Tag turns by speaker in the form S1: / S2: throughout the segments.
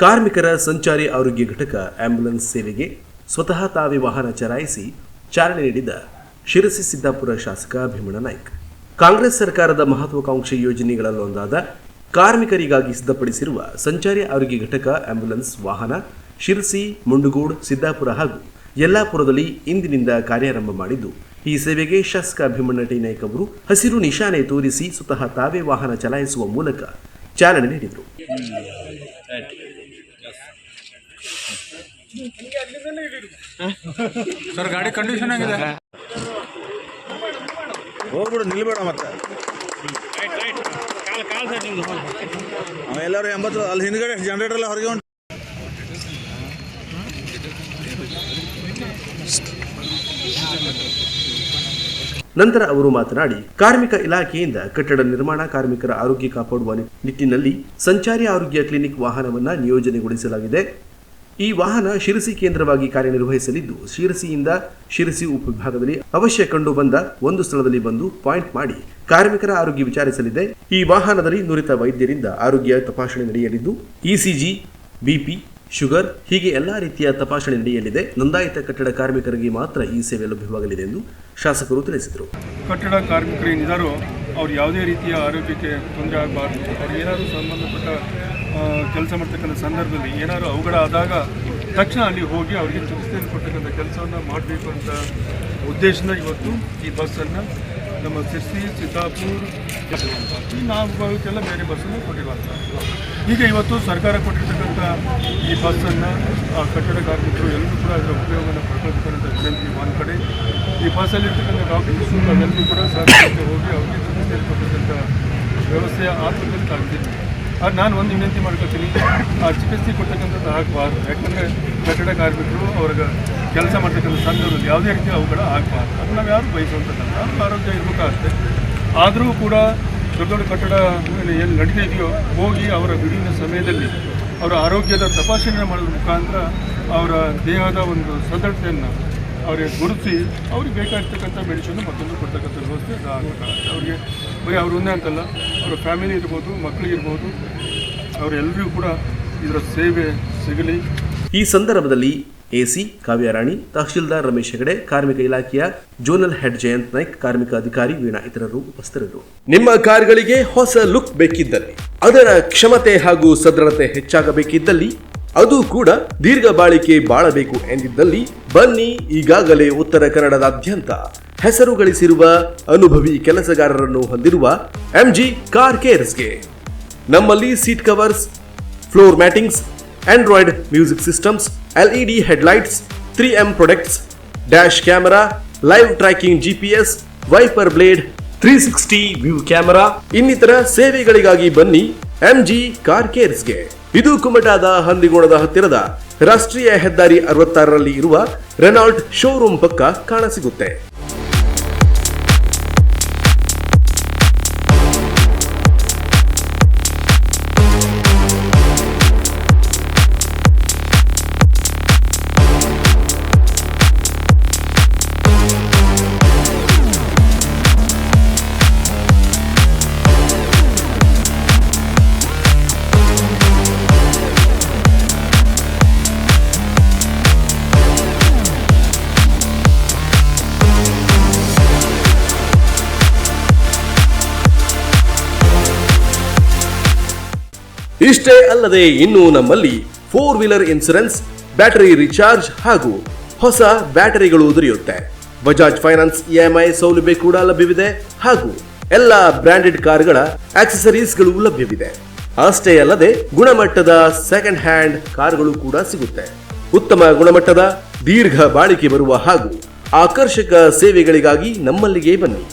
S1: ಕಾರ್ಮಿಕರ ಸಂಚಾರಿ ಆರೋಗ್ಯ ಘಟಕ ಆಂಬ್ಯುಲೆನ್ಸ್ ಸೇವೆಗೆ ಸ್ವತಃ ತಾವೇ ವಾಹನ ಚಲಾಯಿಸಿ ಚಾಲನೆ ನೀಡಿದ ಶಿರಸಿ ಸಿದ್ದಾಪುರ ಶಾಸಕ ಭೀಮಣ್ಣ ನಾಯ್ಕ್. ಕಾಂಗ್ರೆಸ್ ಸರ್ಕಾರದ ಮಹತ್ವಾಕಾಂಕ್ಷಿ ಯೋಜನೆಗಳಲ್ಲೊಂದಾದ ಕಾರ್ಮಿಕರಿಗಾಗಿ ಸಿದ್ಧಪಡಿಸಿರುವ ಸಂಚಾರಿ ಆರೋಗ್ಯ ಘಟಕ ಆಂಬ್ಯುಲೆನ್ಸ್ ವಾಹನ ಶಿರಸಿ, ಮುಂಡಗೋಡ್, ಸಿದ್ದಾಪುರ ಹಾಗೂ ಯಲ್ಲಾಪುರದಲ್ಲಿ ಇಂದಿನಿಂದ ಕಾರ್ಯಾರಂಭ ಮಾಡಿದ್ದು, ಈ ಸೇವೆಗೆ ಶಾಸಕ ಭೀಮಣ್ಣ ಟಿ ನಾಯ್ಕ್ ಅವರು ಹಸಿರು ನಿಶಾನೆ ತೋರಿಸಿ ಸ್ವತಃ ತಾವೇ ವಾಹನ ಚಲಾಯಿಸುವ ಮೂಲಕ ಚಾಲನೆ ನೀಡಿದರು.
S2: ಸರ್ ಗಾಡಿ ಕಂಡೀಷನ್ ಆಗಿದೆ
S3: ಹೋಗ್ಬಿಡು ನಿಲ್ಬೇಡ ಮತ್ತೆ. ಎಲ್ಲರೂ ಎಂಬತ್ತು ಅಲ್ಲಿ ಹಿಂದ್ಗಡೆ ಜನರೇಟರ್ ಎಲ್ಲ ಹೊರಗೆ ಉಂಟು.
S1: ನಂತರ ಅವರು ಮಾತನಾಡಿ ಕಾರ್ಮಿಕ ಇಲಾಖೆಯಿಂದ ಕಟ್ಟಡ ನಿರ್ಮಾಣ ಕಾರ್ಮಿಕರ ಆರೋಗ್ಯ ಕಾಪಾಡುವ ನಿಟ್ಟಿನಲ್ಲಿ ಸಂಚಾರಿ ಆರೋಗ್ಯ ಕ್ಲಿನಿಕ್ ವಾಹನವನ್ನ ನಿಯೋಜನೆಗೊಳಿಸಲಾಗಿದೆ. ಈ ವಾಹನ ಶಿರಸಿ ಕೇಂದ್ರವಾಗಿ ಕಾರ್ಯನಿರ್ವಹಿಸಲಿದ್ದು, ಶಿರಸಿಯಿಂದ ಶಿರಸಿ ಉಪವಿಭಾಗದಲ್ಲಿ ಅವಶ್ಯ ಕಂಡು ಬಂದ ಒಂದು ಸ್ಥಳದಲ್ಲಿ ಬಂದು ಪಾಯಿಂಟ್ ಮಾಡಿ ಕಾರ್ಮಿಕರ ಆರೋಗ್ಯ ವಿಚಾರಿಸಲಿದೆ. ಈ ವಾಹನದಲ್ಲಿ ನುರಿತ ವೈದ್ಯರಿಂದ ಆರೋಗ್ಯ ತಪಾಸಣೆ ನಡೆಯಲಿದ್ದು, ಇಸಿಜಿ, ಬಿಪಿ, ಶುಗರ್ ಹೀಗೆ ಎಲ್ಲಾ ರೀತಿಯ ತಪಾಸಣೆ ನಡೆಯಲಿದೆ. ನೋಂದಾಯಿತ ಕಟ್ಟಡ ಕಾರ್ಮಿಕರಿಗೆ ಮಾತ್ರ ಈ ಸೇವೆ ಲಭ್ಯವಾಗಲಿದೆ ಎಂದು ಶಾಸಕರು ತಿಳಿಸಿದರು.
S2: ಕಟ್ಟಡ ಕಾರ್ಮಿಕರು ಏನಿದ್ದಾರೋ ಅವ್ರು ಯಾವುದೇ ರೀತಿಯ ಆರೋಗ್ಯಕ್ಕೆ ತೊಂದರೆ ಆಗಬಾರ್ದು. ಅವ್ರು ಏನಾದರೂ ಸಂಬಂಧಪಟ್ಟ ಕೆಲಸ ಮಾಡ್ತಕ್ಕಂಥ ಸಂದರ್ಭದಲ್ಲಿ ಏನಾದರೂ ಅವಘಡ ಆದಾಗ ತಕ್ಷಣ ಅಲ್ಲಿ ಹೋಗಿ ಅವರಿಗೆ ಚಿಕಿತ್ಸೆಯನ್ನು ಕೊಡ್ತಕ್ಕಂಥ ಕೆಲಸವನ್ನು ಮಾಡಬೇಕು ಅಂತ ಉದ್ದೇಶನ ಇವತ್ತು ಈ ಬಸ್ಸನ್ನು ನಮ್ಮ ಸಿರ್ಸಿ, ಸಿದ್ದಾಪುರ್, ಈ ಭಾಗಕ್ಕೆಲ್ಲ ಬೇರೆ ಬಸ್ಸನ್ನು ಕೊಟ್ಟಿರುವಂಥ ಈಗ ಇವತ್ತು ಸರ್ಕಾರ ಕೊಟ್ಟಿರ್ತಕ್ಕಂಥ ಈ ಬಸ್ಸನ್ನು ಆ ಕಟ್ಟಡ ಕಾರ್ಮಿಕರು ಎಲ್ಲರೂ ಕೂಡ ಅದರ ಉಪಯೋಗವನ್ನು ಪಡ್ಕೊಳ್ತಕ್ಕಂಥ ವಿನಂತಿ ಒಂದು ಕಡೆ. ಈ ಬಸ್ಸಲ್ಲಿರ್ತಕ್ಕಂಥ ಡಾಕ್ಟರ್ಸ್ ಎಲ್ಲರೂ ಕೂಡ ಸರ್ಕಾರಕ್ಕೆ ಹೋಗಿ ಅವರಿಗೆ ಚಿಕಿತ್ಸೆ ಕೊಡ್ತಕ್ಕಂಥ ವ್ಯವಸ್ಥೆಯ ಆತ್ಮಕಂತ ಆಗ್ತಿದೆ ಆದ್ರೆ ನಾನು ಒಂದು ವಿನಂತಿ ಮಾಡ್ಕೊತೀನಿ. ಆ ಚಿಕಿತ್ಸೆ ಕೊಡ್ತಕ್ಕಂಥದ್ದು ಆಗಬಾರ್ದು. ಯಾಕಂದರೆ ಕಟ್ಟಡ ಕಾರ್ಮಿಕರು ಅವ್ರಿಗೆ ಕೆಲಸ ಮಾಡ್ತಕ್ಕಂಥ ಸಂದರ್ಭದಲ್ಲಿ ಯಾವುದೇ ರೀತಿ ಅವುಗಳ ಆಗಬಾರ್ದು. ಅದು ನಾವು ಯಾರು ಬಯಸುವಂಥದ್ದಲ್ಲ. ಅವ್ರ ಆರೋಗ್ಯ ಇರಬೇಕಾಗುತ್ತೆ ಆದರೂ ಕೂಡ ದೊಡ್ಡ ದೊಡ್ಡ ಕಟ್ಟಡ ಏನು ನಡೀತಾ ಹೋಗಿ ಅವರ ಬಿಡುವಿನ ಸಮಯದಲ್ಲಿ ಅವರ ಆರೋಗ್ಯದ ತಪಾಸಣೆ ಮಾಡೋದ್ರ ಮುಖಾಂತರ ಅವರ ದೇಹದ ಒಂದು ಸದೃಢತೆಯನ್ನು ಅವರಿಗೆ ಗುರುತಿಸಿ, ಅವ್ರಿಗೆ ಬೇಕಾಗಿರ್ತಕ್ಕಂಥ ಮೆಡಿಸಿನ್ ಮತ್ತೊಂದು ಕೊಡ್ತಕ್ಕಂಥ ವ್ಯವಸ್ಥೆ ಅವರಿಗೆ ಬರೀ ಅವರು ಒಂದೇ ಅಂತಲ್ಲ, ಅವರ ಫ್ಯಾಮಿಲಿ ಇರ್ಬೋದು ಮಕ್ಕಳಿಗಿರ್ಬೋದು ಅವರೆಲ್ಲರಿಗೂ ಕೂಡ ಇದರ ಸೇವೆ ಸಿಗಲಿ.
S1: ಈ ಸಂದರ್ಭದಲ್ಲಿ ಎಸಿ ಕಾವ್ಯರಾಣಿ ತಹಶೀಲ್ದಾರ್ ರಮೇಶ್ ಹೆಗಡೆ, ಕಾರ್ಮಿಕ ಇಲಾಖೆಯ ಜೋನಲ್ ಹೆಡ್ ಜಯಂತ್ ನಾಯ್ಕ್, ಕಾರ್ಮಿಕ ಅಧಿಕಾರಿ ವೀಣಾ ಇತರರು ಉಪಸ್ಥಿತರಿದ್ದರು. ನಿಮ್ಮ ಕಾರ್ಗಳಿಗೆ ಹೊಸ ಲುಕ್ ಬೇಕಿದ್ದಲ್ಲಿ, ಅದರ ಕ್ಷಮತೆ ಹಾಗೂ ಸದೃಢತೆ ಹೆಚ್ಚಾಗಬೇಕಿದ್ದಲ್ಲಿ ಅದು ಕೂಡ ದೀರ್ಘ ಬಾಳಿಕೆ ಬಾಳಬೇಕು ಎಂದಿದ್ದಲ್ಲಿ ಬನ್ನಿ ಈಗಾಗಲೇ ಉತ್ತರ ಕನ್ನಡದಾದ್ಯಂತ ಹೆಸರು ಗಳಿಸಿರುವ ಅನುಭವಿ ಕೆಲಸಗಾರರನ್ನು ಹೊಂದಿರುವ ಎಂಜಿ ಕಾರ್ ಕೇರ್ಸ್ಗೆ. ನಮ್ಮಲ್ಲಿ seat covers, floor mattings, android music systems, LED headlights, three M products, dash camera, live tracking GPS, wiper blade, three sixty view camera, ಇನ್ನಿತರ ಸೇವೆಗಳಿಗಾಗಿ ಬನ್ನಿ ಎಂಜಿ ಕಾರ್ ಕೇರ್ಸ್ಗೆ. ಇದು ಕುಮಟಾದ ಹಂದಿಗೋಣದ ಹತ್ತಿರದ ರಾಷ್ಟ್ರೀಯ ಹೆದ್ದಾರಿ ಅರವತ್ತಾರರಲ್ಲಿ ಇರುವ ರೆನಾಲ್ಟ್ ಶೋರೂಮ್ ಪಕ್ಕ ಕಾಣಸಿಗುತ್ತೆ. ಇಷ್ಟೇ ಅಲ್ಲದೆ ಇನ್ನು ನಮ್ಮಲ್ಲಿ four wheeler insurance battery recharge ಹಾಗೂ ಹೊಸ ಬ್ಯಾಟರಿಗಳು ದೊರೆಯುತ್ತೆ. Bajaj finance E M I ಸೌಲಭ್ಯ ಕೂಡ ಲಭ್ಯವಿದೆ ಹಾಗೂ ಎಲ್ಲ ಬ್ರಾಂಡೆಡ್ ಕಾರ್ಗಳ ಆಕ್ಸೆಸರೀಸ್ಗಳು ಲಭ್ಯವಿದೆ. ಅಷ್ಟೇ ಅಲ್ಲದೆ ಗುಣಮಟ್ಟದ ಸೆಕೆಂಡ್ ಹ್ಯಾಂಡ್ ಕಾರ್ಗಳು ಕೂಡ ಸಿಗುತ್ತೆ. ಉತ್ತಮ ಗುಣಮಟ್ಟದ, ದೀರ್ಘ ಬಾಳಿಕೆ ಬರುವ ಹಾಗೂ ಆಕರ್ಷಕ ಸೇವೆಗಳಿಗಾಗಿ ನಮ್ಮಲ್ಲಿಗೆ ಬನ್ನಿ.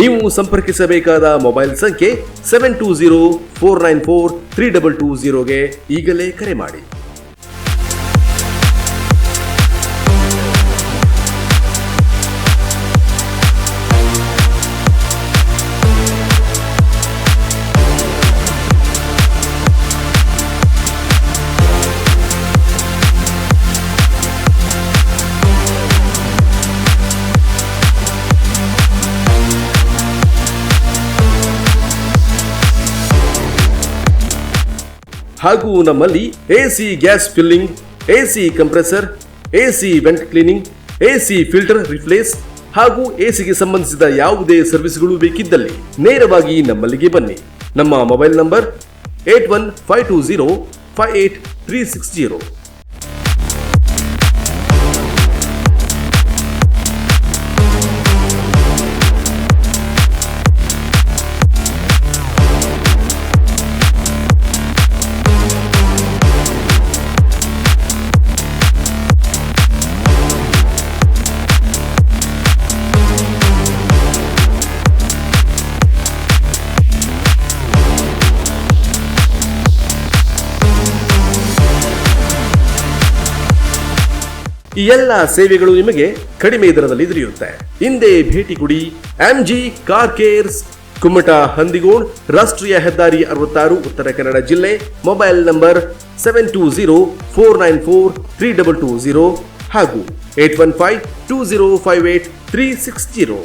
S1: ನೀವು ಸಂಪರ್ಕಿಸಬೇಕಾದ ಮೊಬೈಲ್ ಸಂಖ್ಯೆ seven two zero four nine four three double two ಜೀರೋಗೆ ಈಗಲೇ ಕರೆ ಮಾಡಿ. ಹಾಗೂ ನಮ್ಮಲ್ಲಿ AC gas filling, AC compressor, AC vent cleaning, AC filter replace ಹಾಗೂ ಎಸಿಗೆ ಸಂಬಂಧಿಸಿದ ಯಾವುದೇ ಸರ್ವಿಸ್ಗಳು ಬೇಕಿದ್ದಲ್ಲಿ ನೇರವಾಗಿ ನಮ್ಮಲ್ಲಿಗೆ ಬನ್ನಿ. ನಮ್ಮ mobile number eight one five two zero five eight three six zero. ಈ ಎಲ್ಲ ಸೇವೆಗಳು ನಿಮಗೆ ಕಡಿಮೆ ದರದಲ್ಲಿ ದೊರೆಯುತ್ತೆ. ಹಿಂದೆ ಭೇಟಿ ಕೊಡಿ. MG car cares Kummata Handigod, ರಾಷ್ಟ್ರೀಯ ಹೆದ್ದಾರಿ ಅರವತ್ತಾರು, ಉತ್ತರ ಕನ್ನಡ ಜಿಲ್ಲೆ. Mobile number seven two zero four nine four three double two zero ಹಾಗೂ eight one five two zero five eight three six zero